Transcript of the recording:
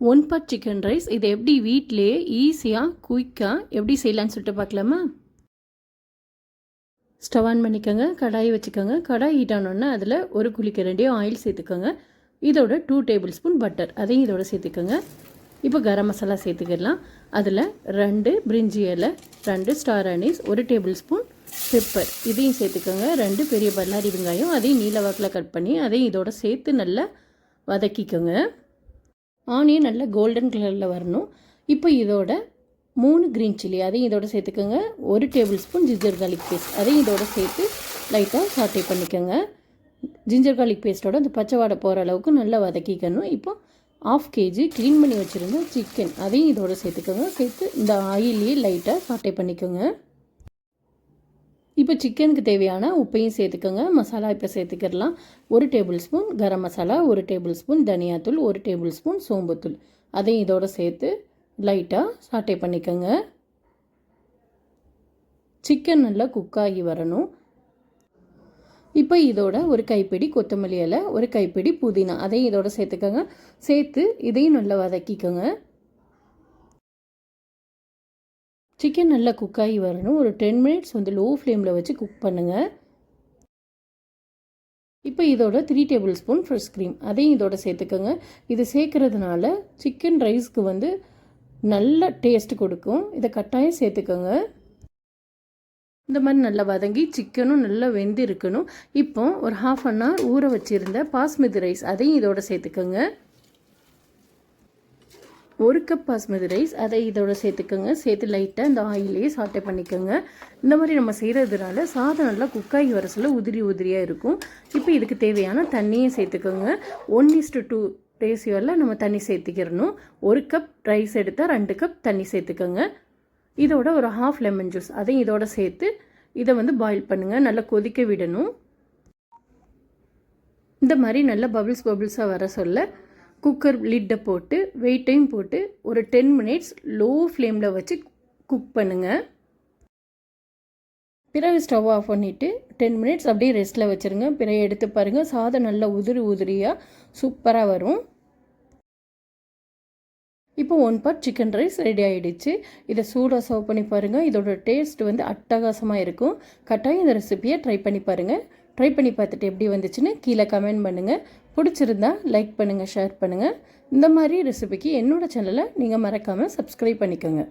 One pot chicken rice இதை எப்படி வீட்டிலேயே ஈஸியாக குயிக்காக எப்படி செய்யலான்னு சொல்லிட்டு பார்க்கலாமா? ஸ்டவ் ஆன் பண்ணிக்கோங்க கடாயை வச்சுக்கோங்க. கடாய் ஹீட் ஆனோடனே அதில் ஒரு குழிக்கரண்டியும் ஆயில் சேர்த்துக்கோங்க. இதோட டூ டேபிள் ஸ்பூன் பட்டர் அதையும் இதோட சேர்த்துக்கோங்க. இப்போ கரம் மசாலா சேர்த்துக்கிடலாம். அதில் ரெண்டு பிரிஞ்சி இலை ரெண்டு ஸ்டார் அனீஸ் ஒரு டேபிள் ஸ்பூன் பெப்பர் இதையும் சேர்த்துக்கோங்க. ரெண்டு பெரிய பல்லாரி வெங்காயம் அதையும் நீல வாக்கில் கட் பண்ணி அதையும் இதோட சேர்த்து நல்லா வதக்கிக்கோங்க. ஆனியன் நல்லா கோல்டன் கலரில் வரணும். இப்போ இதோட மூணு க்ரீன் சில்லி அதையும் இதோட சேர்த்துக்கோங்க. ஒரு tablespoon ginger garlic paste அதையும் இதோட சேர்த்து லைட்டாக சாட்டே பண்ணிக்கோங்க. ஜிஞ்சர் கார்லிக் பேஸ்ட்டோட அந்த பச்சை வாடை போகிற அளவுக்கு நல்லா வதக்கிக்கணும். இப்போ ஆஃப் கேஜி க்ளீன் பண்ணி வச்சுருந்த சிக்கன் அதையும் இதோட சேர்த்துக்கோங்க. சேர்த்து இந்த ஆயிலையே லைட்டாக சாட்டை பண்ணிக்கோங்க. இப்போ சிக்கனுக்கு தேவையான உப்பையும் சேர்த்துக்கோங்க. மசாலா இப்போ சேர்த்துக்கிடலாம். ஒரு டேபிள் ஸ்பூன் கரம் மசாலா ஒரு டேபிள் ஸ்பூன் தனியாத்தூள் ஒரு டேபிள் ஸ்பூன் சோம்புத்தூள் அதையும் இதோடு சேர்த்து லைட்டாக சாட்டே பண்ணிக்கோங்க. சிக்கன் நல்லா குக் ஆகி வரணும். இப்போ இதோட ஒரு கைப்பிடி கொத்தமல்லி இலை ஒரு கைப்பிடி புதினா அதையும் இதோட சேர்த்துக்கோங்க. சேர்த்து இதையும் நல்லா வதக்கிக்கோங்க. சிக்கன் நல்லா குக் ஆகி வரணும். ஒரு டென் மினிட்ஸ் வந்து லோ ஃப்ளேமில் வச்சு குக் பண்ணுங்கள் இப்போ இதோட three tablespoon fresh cream அதையும் இதோட சேர்த்துக்கோங்க. இது சேர்க்குறதுனால சிக்கன் ரைஸ்க்கு வந்து நல்ல டேஸ்ட் கொடுக்கும். இதை கட்டாயம் சேர்த்துக்கோங்க. இந்த மாதிரி நல்லா வதங்கி சிக்கனும் நல்லா வெந்து இருக்கணும் இப்போ ஒரு ஹாஃப் அன் ஹவர் ஊற வச்சுருந்த பாஸ்மதி ரைஸ் அதையும் இதோட சேர்த்துக்கோங்க. ஒரு கப் பாஸ்மதி ரைஸ் அதை இதோட சேர்த்துக்கோங்க. சேர்த்து லைட்டாக இந்த ஆயிலே சாட்டை பண்ணிக்கோங்க. இந்த மாதிரி நம்ம செய்கிறதுனால சாதம் நல்லா குக்காகி வர சொல்ல உதிரி உதிரியாக இருக்கும். இப்போ இதுக்கு தேவையான தண்ணியும் சேர்த்துக்கோங்க. ஒன் இஸ்டு டூ ரேசியோவில் நம்ம தண்ணி சேர்த்துக்கிறணும். ஒரு கப் ரைஸ் எடுத்தால் ரெண்டு கப் தண்ணி சேர்த்துக்கோங்க. இதோட ஒரு ஹாஃப் லெமன் ஜூஸ் அதையும் இதோட சேர்த்து இதை வந்து பாயில் பண்ணுங்கள் நல்லா கொதிக்க விடணும். இந்த மாதிரி நல்லா பபிள்ஸ் பபிள்ஸாக வர சொல்ல குக்கர் லிட்டை போட்டு வெயிட்டையும் போட்டு ஒரு டென் மினிட்ஸ் லோ ஃப்ளேமில் வச்சு குக் பண்ணுங்கள் பிறகு ஸ்டவ் ஆஃப் பண்ணிவிட்டு டென் மினிட்ஸ் அப்படியே ரெஸ்ட்டில் வச்சுருங்க. பிறகு எடுத்து பாருங்கள் சாதம் நல்லா உதிரி உதிரியாக சூப்பராக வரும். இப்போ one part chicken rice ready ஆகிடுச்சு இதை சூடாக சர்வ் பண்ணி பாருங்கள் இதோட டேஸ்ட் வந்து அட்டகாசமாக இருக்கும். கட்டாயம் இந்த ரெசிபியை ட்ரை பண்ணி பாருங்கள் ட்ரை பண்ணி பார்த்துட்டு எப்படி வந்துச்சுன்னு கீழே கமெண்ட் பண்ணுங்கள் பிடிச்சிருந்தா லைக் பண்ணுங்கள் ஷேர் பண்ணுங்கள் இந்த மாதிரி ரெசிபிக்கு என்னோடய சேனலை நீங்கள் மறக்காமல் சப்ஸ்கிரைப் பண்ணிக்கோங்க.